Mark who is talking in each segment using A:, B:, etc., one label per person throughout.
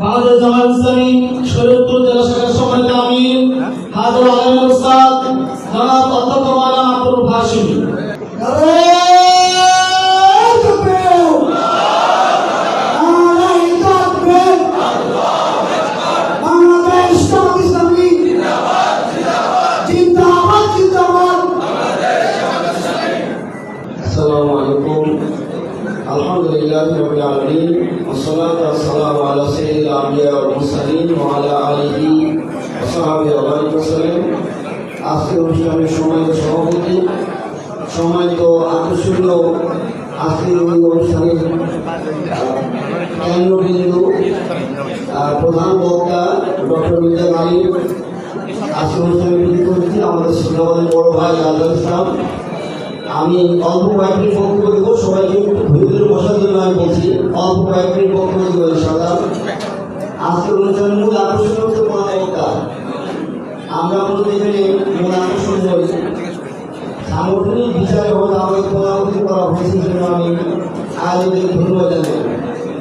A: বাংলাদেশ জামাত ইসলামী শরীয়তপুর জেলা শাখার সম্মানিত আমির হাজর আলমের উস্তাদ, জনাব অধ্যক্ষ মাওলানা আব্দুল
B: والسلام على سيد الأنبياء والمرسلين وعلى آله وصحبه وبارك وسلم আজকে অনুষ্ঠানের সম্মানিত সভাপতি সম্মানিত আকর্ষণীয় আজকের এই অনুষ্ঠানের আহ, কেন্দ্রবিন্দু আহ, প্রধান বক্তা ডক্টর মির্জা গালিব আজকে অনুষ্ঠানে মিলিত হয়েছি আমাদের শিক্ষাবাদের বড় ভাই আল্লাহ ইসলাম আমি অল্প কয়েকটি বক্তব্য দেবো সবাইকে একটু ধরে ধরে বসার জন্য আমি বলছি অল্প কয়েকটি বক্তব্য দেবো ইনশাআল্লাহ আজকের অনুষ্ঠানের মূল আকর্ষণ হচ্ছে বক্তা আমরা এখানে মূল আকর্ষণ হই সাংগঠনিক বিষয়ে হয়তো আমাকে পরামর্শ করা হয়েছে জন্য আমি আয়োজনকে ধন্যবাদ জানাই।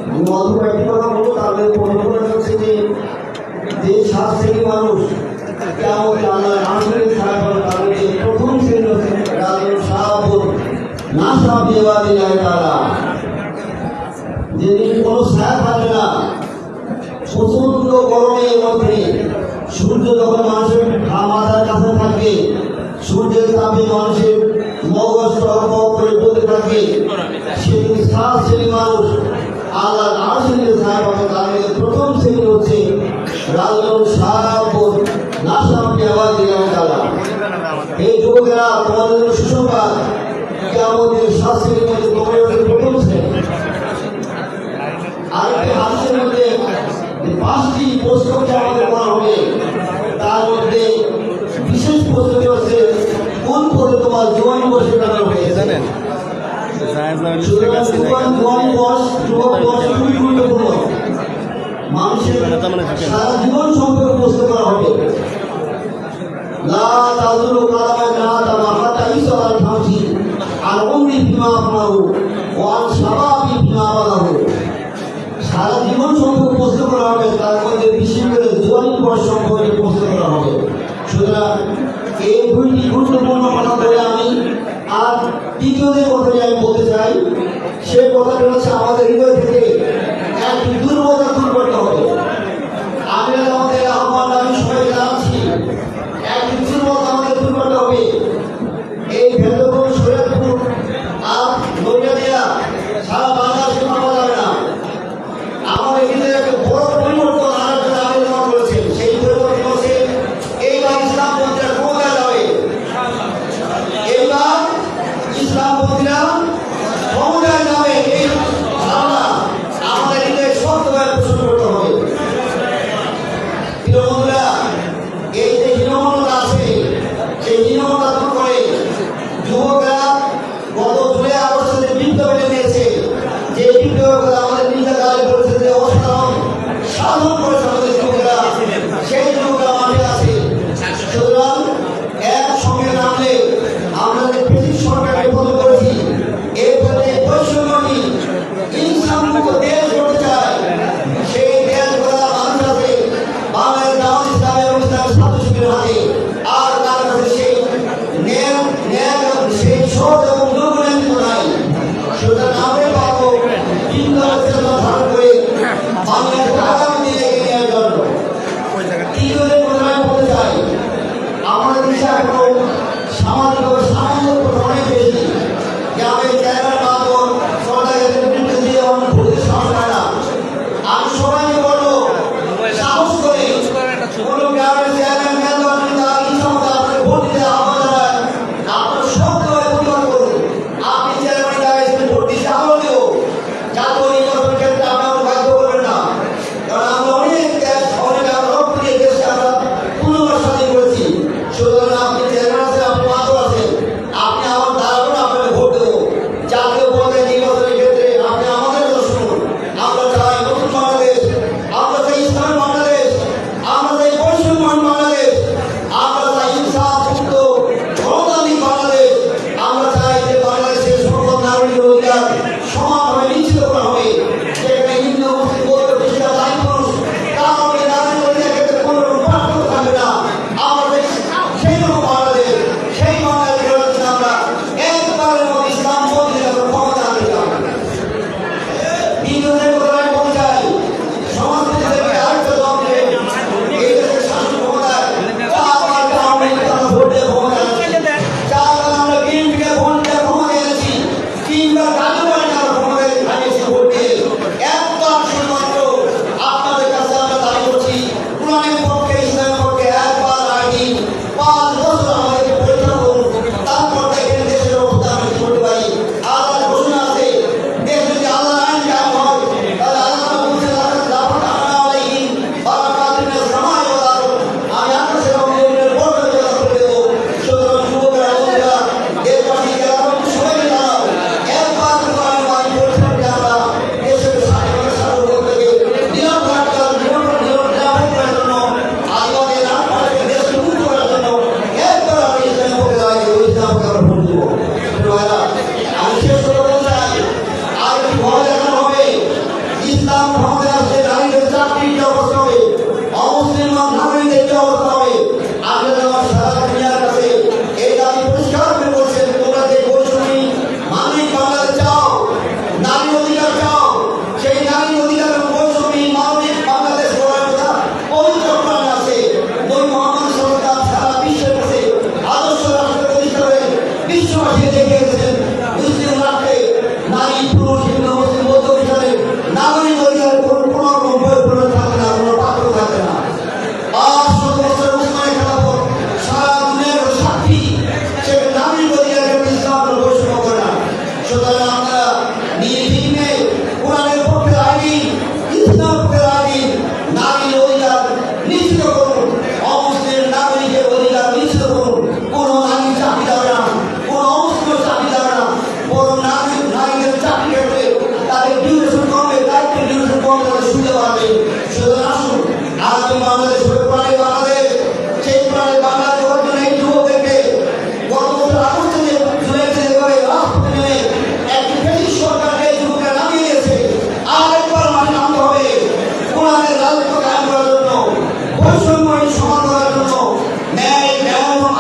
B: আমি কয়েকটি কথা বলব তাদের পরিকল্পনা হচ্ছে যে যে সাত শ্রেণি মানুষ, কেমন আল্লাহ আন্তরিক ছাড়া করে তাদের যে প্রথম শ্রেণি হচ্ছে তাদের সাহাবুর না সাহাবি এবারে যায় তারা। যেদিন কোনো ছায়া থাকবে না প্রচণ্ড গরমের মধ্যে সূর্য যখন মানুষের মাথার কাছে থাকে, সূর্যের তাপে মানুষের মগজ করে বলতে থাকে সেদিন সাত শ্রেণি মানুষ। আল্লাহ শ্রেণির প্রথম শ্রেণি হচ্ছে এই সুসংবাদ, কেমন সাত মানুষের সারা জীবন সম্পর্কে প্রশ্ন করা হবে। সারা জীবন সম্পর্কে প্রশ্ন করা হবে। তার মধ্যে বিশেষ করে জোয়ানি সম্পর্কে প্রশ্ন করা হবে। সুতরাং এই দুইটি গুরুত্বপূর্ণ কথা তৃতীয় যে কথাটি আমি বলতে চাই। সে কথাটা হচ্ছে আমাদের হৃদয় থেকে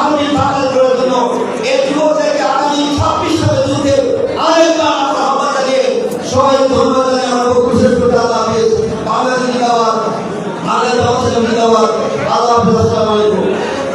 B: আপনি থাকার প্রয়োজন এই যুবকদেরকে আগামী ছাব্বিশ সালে যুদ্ধে আরেকবার আমরা আহ্বান জানিয়ে সবাই ধন্যবাদ জানিয়ে আমার বক্তব্য শেষ করতে আল্লাহ হাফিজ, আসসালামু আলাইকুম।